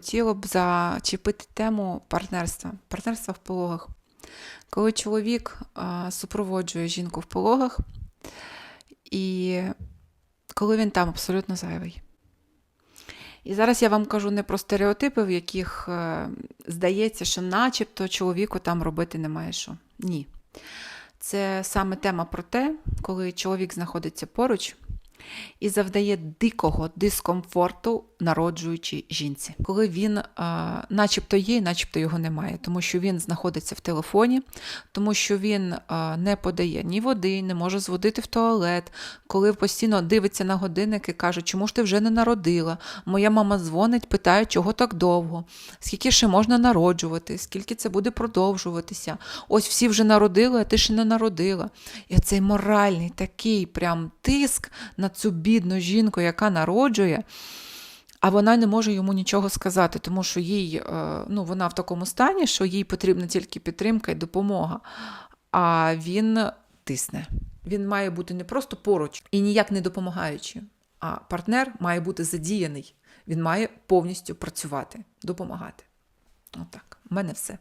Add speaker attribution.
Speaker 1: Хотіла б зачепити тему партнерства, партнерства в пологах. Коли чоловік супроводжує жінку в пологах, і коли він там абсолютно зайвий. І зараз я вам кажу не про стереотипи, в яких е, здається, що начебто чоловіку там робити немає що. Ні. Це саме тема про те, коли чоловік знаходиться поруч і завдає дикого дискомфорту народжуючій жінці, коли він а, начебто є, начебто його немає, тому що він знаходиться в телефоні, тому що він а, не подає ні води, не може зводити в туалет, коли постійно дивиться на годинник і каже, чому ж ти вже не народила? Моя мама дзвонить, питає, чого так довго, скільки ще можна народжувати, скільки це буде продовжуватися. Ось всі вже народили, а ти ще не народила. І цей моральний такий прям тиск на цю бідну жінку, яка народжує. А вона не може йому нічого сказати, тому що їй, е, ну, вона в такому стані, що їй потрібна тільки підтримка і допомога. А він тисне. Він має бути не просто поруч і ніяк не допомагаючи, а партнер має бути задіяний. Він має повністю працювати, допомагати. Отак. У мене все.